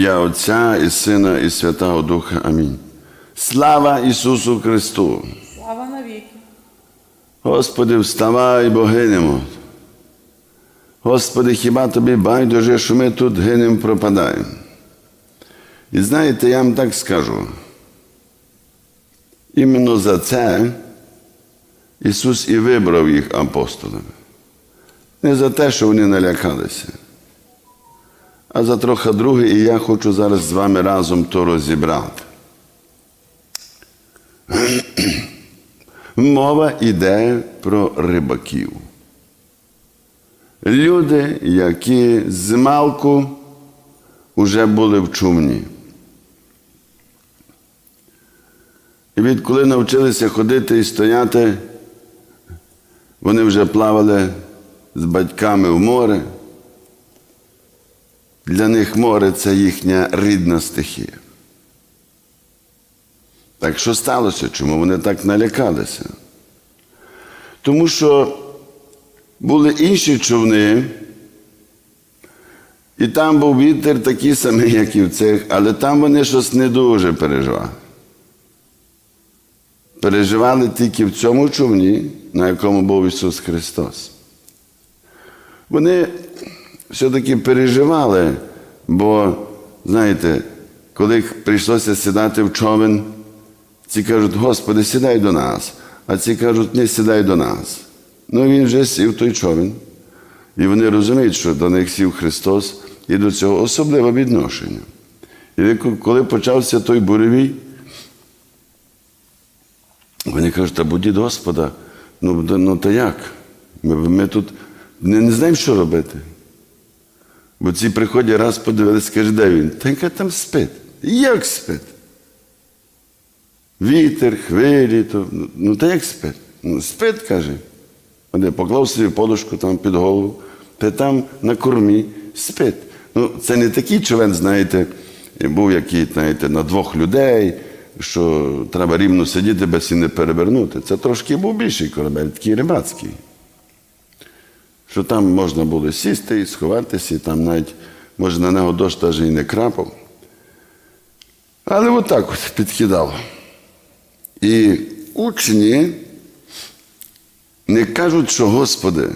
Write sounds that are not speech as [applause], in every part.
ім'я Отця і Сина, і Святого Духа. Амінь. Слава Ісусу Христу! Слава навіки. Господи, вставай, бо гинемо. Господи, хіба тобі байдуже, що ми тут гинемо, пропадаємо? І знаєте, я вам так скажу. Іменно за це Ісус і вибрав їх апостолами. Не за те, що вони налякалися, а за трохи друге, і я хочу зараз з вами разом то розібрати. [clears throat] Мова йде про рибаків. Люди, які з малку вже були в чумні. І відколи навчилися ходити і стояти, вони вже плавали з батьками в море. Для них море це їхня рідна стихія. Так що сталося? Чому вони так налякалися? Тому що були інші човни, і там був вітер такий самий, як і в цих, але там вони щось не дуже переживали. Переживали тільки в цьому човні, на якому був Ісус Христос. Вони все-таки переживали, бо, знаєте, коли прийшлося сідати в човен, ці кажуть, Господи, сідай до нас, а ці кажуть, не сідай до нас. Ну він вже сів той човен. І вони розуміють, що до них сів Христос і до цього особливе відношення. І коли почався той буревій, вони кажуть, та будіть Господа, ну, ну та як? Ми, ми тут не, не знаємо, що робити. Бо ці приходять раз подивилися, каже, де він? Та яка там спить? Як спить? Вітер, хвилі, то, ну, та як спить? Ну, спить, каже. Вони поклав собі подушку там під голову, та там на кормі спить. Ну, це не такий човен, знаєте, був який, знаєте, на двох людей, що треба рівно сидіти, без і не перевернути. Це трошки був більший корабель, такий рибацький. Що там можна було сісти і сховатися, і там навіть, може, на нього дощ навіть і не крапав. Але отак от підкидало. І учні не кажуть, що Господи,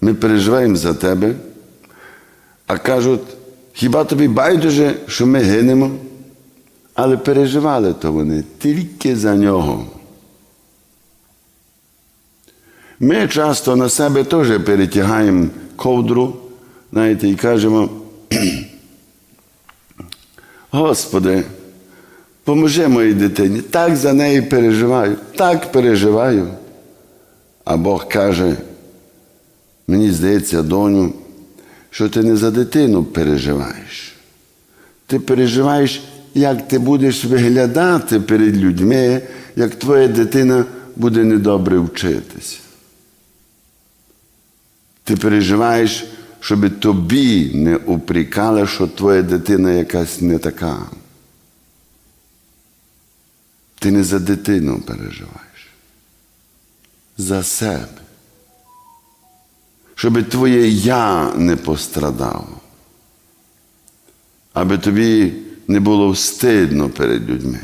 ми переживаємо за Тебе, а кажуть, хіба тобі байдуже, що ми гинемо? Але переживали то вони тільки за нього. Ми часто на себе теж перетягаємо ковдру, знаєте, і кажемо, [clears throat] Господи, поможи моїй дитині, так за неї переживаю, так переживаю. А Бог каже, мені здається, доню, що ти не за дитину переживаєш. Ти переживаєш, як ти будеш виглядати перед людьми, як твоя дитина буде недобре вчитися. Ти переживаєш, щоб тобі не упрікали, що твоя дитина якась не така. Ти не за дитину переживаєш, за себе. Щоб твоє я не пострадало, аби тобі не було встидно перед людьми.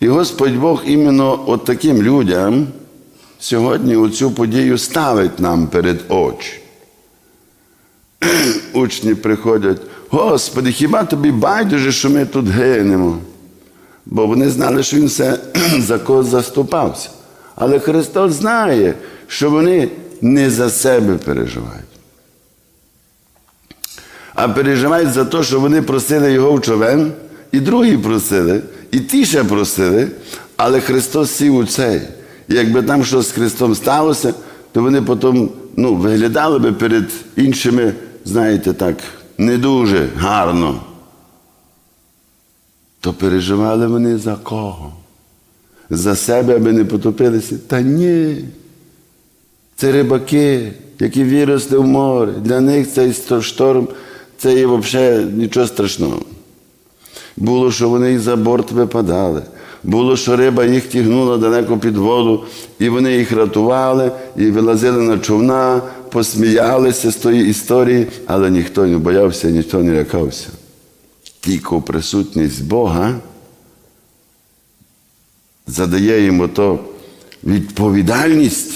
І Господь Бог іменно от таким людям сьогодні оцю подію ставить нам перед очі. [clears throat] Учні приходять, Господи, хіба тобі байдуже, що ми тут гинемо? Бо вони знали, що Він все [clears throat] за когось заступався. Але Христос знає, що вони не за себе переживають. А переживають за те, що вони просили його в човен, і другі просили, і ті ще просили, але Христос сів у цей. І якби там щось з Христом сталося, то вони потім ну, виглядали би перед іншими, знаєте, так, не дуже гарно. То переживали вони за кого? За себе, аби не потопилися? Та ні. Це рибаки, які виросли в море. Для них цей шторм це є взагалі нічого страшного. Було, що вони і за борт випадали. Було, що риба їх тягнула далеко під воду, і вони їх рятували, і вилазили на човна, посміялися з тої історії, але ніхто не боявся, ніхто не лякався. тільки присутність Бога задає йому то відповідальність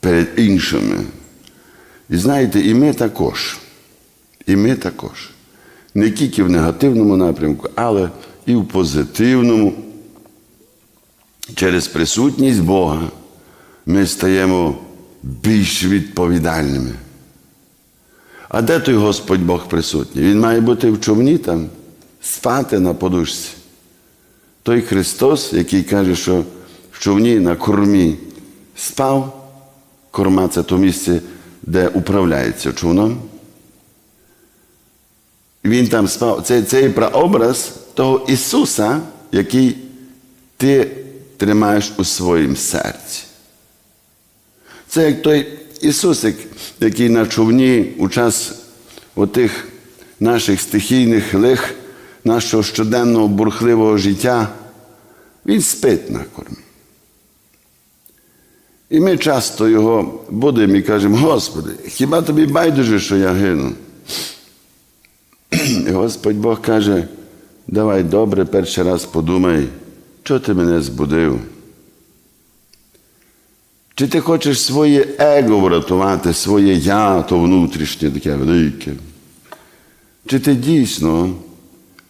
перед іншими. І знаєте, і ми також. І ми також. Не тільки в негативному напрямку, але і в позитивному. Через присутність Бога ми стаємо більш відповідальними. А де той Господь Бог присутній? Він має бути в човні там, спати на подушці. Той Христос, який каже, що в човні на кормі спав, корма це то місце, де управляється човном. Він там спав. Це, це є прообраз того Ісуса, який ти тримаєш у своїм серці. Це як той Ісусик, який на човні у час отих наших стихійних лих, нашого щоденного бурхливого життя, він спить на кормі. І ми часто його будемо і кажемо, Господи, хіба тобі байдуже, що я гину? [clears throat] Господь Бог каже, давай добре, перший раз подумай, чого ти мене збудив? Чи ти хочеш своє его врятувати, своє я, то внутрішнє таке велике? Чи ти дійсно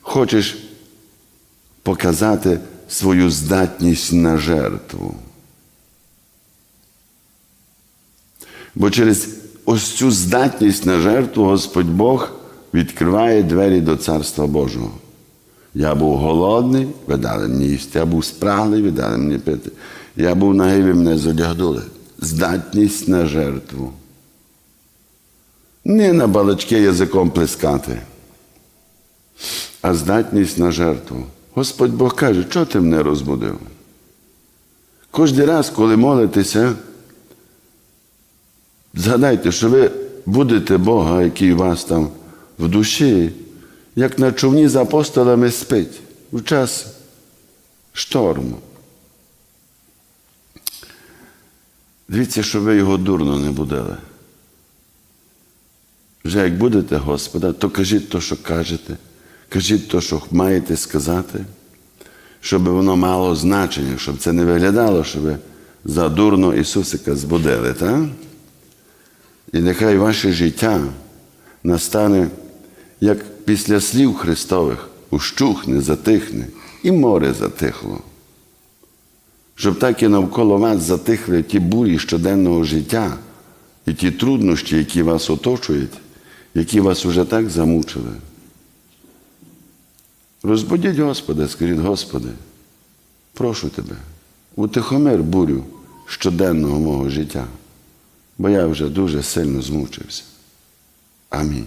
хочеш показати свою здатність на жертву? Бо через ось цю здатність на жертву Господь Бог відкриває двері до Царства Божого. Я був голодний, ви дали мені їсти, я був спраглий, ви дали мені пити. Я був нагий, ви мене задягнули. Здатність на жертву. Не на балачки язиком плескати, а здатність на жертву. Господь Бог каже, чого ти мене розбудив? Кожен раз, коли молитеся, згадайте, що ви будете Бога, який у вас там в душі, як на човні з апостолами спить в час шторму. Дивіться, щоб ви його дурно не будили. Вже як будете Господа, то кажіть то, що кажете, кажіть то, що маєте сказати, щоб воно мало значення, щоб це не виглядало, що ви задурно Ісусика збудили. Так? І нехай ваше життя настане, як після слів Христових, ущухне, затихне, і море затихло. Щоб так і навколо вас затихли ті бурі щоденного життя і ті труднощі, які вас оточують, які вас уже так замучили. Розбудіть Господа, скажіть, Господи, прошу тебе, утихомир бурю щоденного мого життя, бо я вже дуже сильно змучився. Амінь.